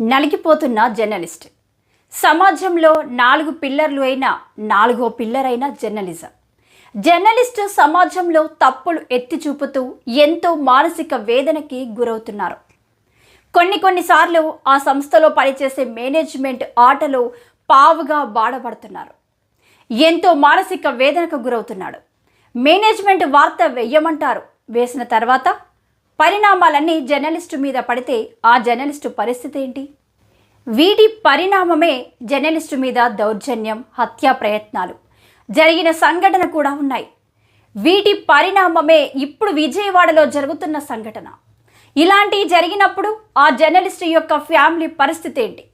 నలిగిపోతున్న journalist. సమాజంలో నాలుగు పిల్లర్లు అయిన నాలుగో పిల్లర్ అయిన జర్నలిజం. జర్నలిస్టు సమాజంలో తప్పులు ఎత్తి చూపుతూ ఎంతో మానసిక వేదనకి గురవుతున్నారు. కొన్ని కొన్నిసార్లు ఆ సంస్థలో పనిచేసే మేనేజ్మెంట్ ఆటలో పావుగా బాధపడుతున్నారు. ఎంతో మానసిక వేదనకు గురవుతున్నాడు. మేనేజ్మెంట్ వార్త వెయ్యమంటారు. వేసిన తర్వాత పరిణామాలన్నీ జర్నలిస్టు మీద పడితే ఆ జర్నలిస్టు పరిస్థితి ఏంటి? వీటి పరిణామమే జర్నలిస్టు మీద దౌర్జన్యం హత్యా ప్రయత్నాలు. జరిగిన సంఘటన కూడా ఉన్నాయి. వీటి పరిణామమే ఇప్పుడు విజయవాడలో జరుగుతున్న సంఘటన. ఇలాంటి జరిగినప్పుడు ఆ జర్నలిస్టు యొక్క ఫ్యామిలీ పరిస్థితి ఏంటి?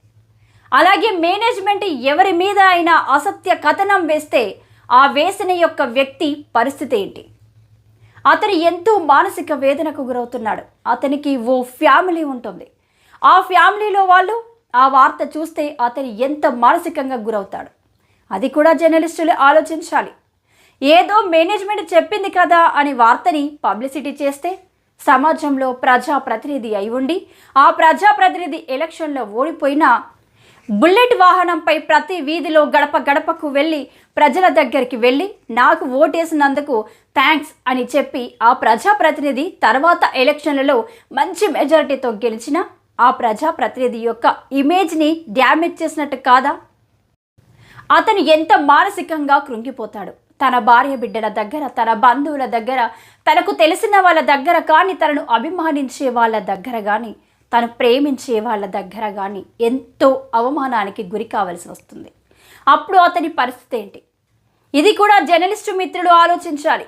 అలాగే మేనేజ్మెంట్ ఎవరి మీద అయినా అసత్య కథనం వేస్తే ఆ వేసిన యొక్క వ్యక్తి పరిస్థితి ఏంటి? అతను ఎంతో మానసిక వేదనకు గురవుతున్నాడు. అతనికి ఓ ఫ్యామిలీ ఉంటుంది. ఆ ఫ్యామిలీలో వాళ్ళు ఆ వార్త చూస్తే అతను ఎంత మానసికంగా గురవుతాడు. అది కూడా జర్నలిస్టులు ఆలోచించాలి. ఏదో మేనేజ్మెంట్ చెప్పింది కదా అని వార్తని పబ్లిసిటీ చేస్తే సమాజంలో ప్రజాప్రతినిధి అయి ఉండి ఆ ప్రజాప్రతినిధి ఎలక్షన్లో ఓడిపోయినా బుల్లెట్ వాహనంపై ప్రతి వీధిలో గడప గడపకు వెళ్ళి ప్రజల దగ్గరికి వెళ్ళి నాకు ఓటేసినందుకు థ్యాంక్స్ అని చెప్పి ఆ ప్రజాప్రతినిధి తర్వాత ఎలక్షన్లలో మంచి మెజారిటీతో గెలిచిన ఆ ప్రజాప్రతినిధి యొక్క ఇమేజ్ని డ్యామేజ్ చేసినట్టు కాదా? అతను ఎంత మానసికంగా కృంగిపోతాడు? తన భార్య బిడ్డల దగ్గర తన బంధువుల దగ్గర తనకు తెలిసిన వాళ్ళ దగ్గర కానీ తనను అభిమానించే వాళ్ళ దగ్గర కానీ తను ప్రేమించే వాళ్ళ దగ్గర కానీ ఎంతో అవమానానికి గురి కావలసి వస్తుంది. అప్పుడు అతని పరిస్థితి ఏంటి? ఇది కూడా జర్నలిస్టు మిత్రులు ఆలోచించాలి.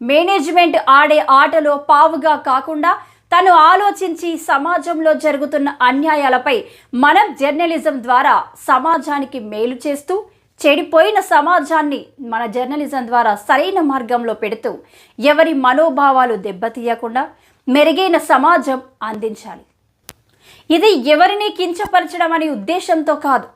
మేనేజ్మెంట్ ఆడే ఆటలో పావుగా కాకుండా తను ఆలోచించి సమాజంలో జరుగుతున్న అన్యాయాలపై మనం జర్నలిజం ద్వారా సమాజానికి మేలు చేస్తూ చెడిపోయిన సమాజాన్ని మన జర్నలిజం ద్వారా సరైన మార్గంలో పెడుతూ ఎవరి మనోభావాలు దెబ్బతీయకుండా మెరుగైన సమాజం అందించాలి. ఇది ఎవరిని కించపరచడం అనే ఉద్దేశంతో కాదు.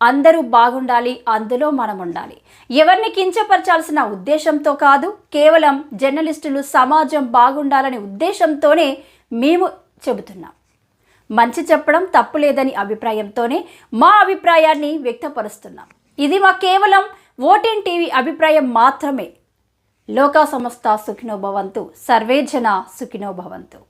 అందరూ బాగుండాలి అందులో మనం ఉండాలి ఎవరిని కించపరచాల్సిన ఉద్దేశంతో కాదు కేవలం జర్నలిస్టులు సమాజం బాగుండాలనే ఉద్దేశంతోనే మేము చెబుతున్నాం. మంచి చెప్పడం తప్పు లేదని అభిప్రాయంతోనే మా అభిప్రాయాన్ని వ్యక్తపరుస్తున్నాం. ఇది మా కేవలం ఓటిన్ టీవీ అభిప్రాయం మాత్రమే. లోకా సంస్థ సుఖినోభవంతు సర్వేజన సుఖినోభవంతు